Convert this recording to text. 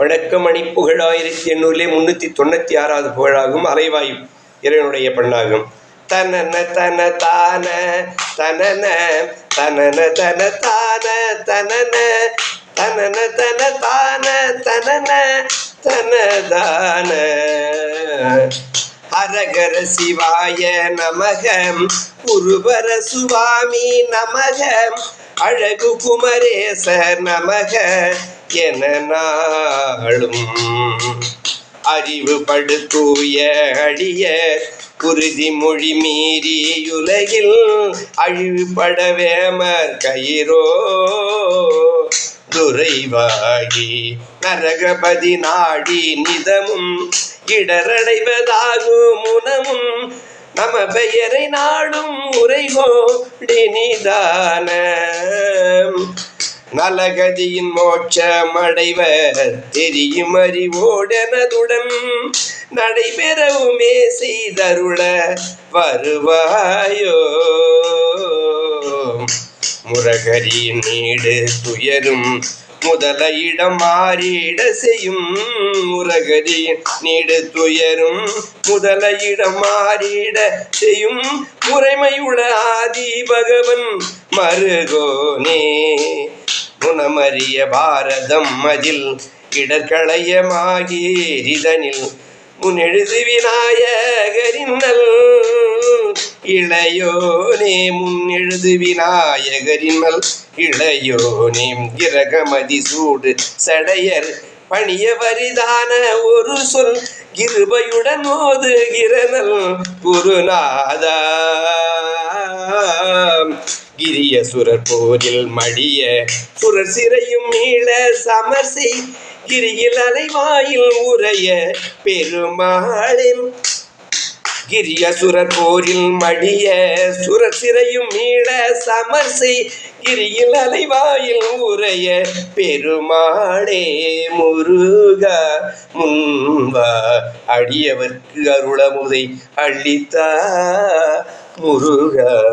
வணக்கம் மணி புகழ் ஆயிரத்தி எண்ணூறிலே முன்னூற்றி தொண்ணூற்றி ஆறாவது புகழாகும் அலைவாயு இறைவனுடைய பெண்ணாகும். தனன தன தான தனன தனன தன தான தனன தனன தன தான தனன தனதான ஹரகர சிவாய நமகம் உருவர சுவாமி நமகம் அழகு குமரேச நமக என நாளும் அறிவு படுத்தூய அழிய குருதி மொழி மீறியுலகில் அழிவுபடவே கயிறோ? துறைவாகி நரகபதி நாடி நிதமும் இடரடைவதாகும் முனமும் நம பெயரை நாடும் உரைகோடி நிதான நலகதியின் மோட்சமடைவர் தெரியும் அறிவோடனதுடன் நடைபெறவுமே செய்தருள வருவாயோ? முரகரியின் நீடு துயரும் முதல இடம் மாறிட செய்யும் முரகரியின் நீடு துயரும் முதல இடம் மாறிட செய்யும் முறைமையுள்ள ஆதி பகவன் மருகோனே. குணமறிய பாரதம் அதில் இடர்களயமாகிதனில் முன்னெழுது விநாயகரின் இளையோனே முன்னெழுது விநாயகரின் நல் இளையோனே கிரகமதி சூடு சடையர் பணிய வரிதான ஒரு சொல். கிருபையுடன் ஓதுகிறனல் குருநாதா. கிரிய சுரர் போரில் மடிய. சுரர் சிறையும் மீள சமர்சை. கிரியில் அலைவாயில் உரைய பெருமாளின். கிரிய சுரர் போரில் மடிய. சுரர் சிறையும் மீள சமர்சை. கிரியில் அலைவாயில் உரைய பெருமாளே முருகா. முன்வா அடியவர்க்கு அருளமுதை அள்ளித்தா முருகா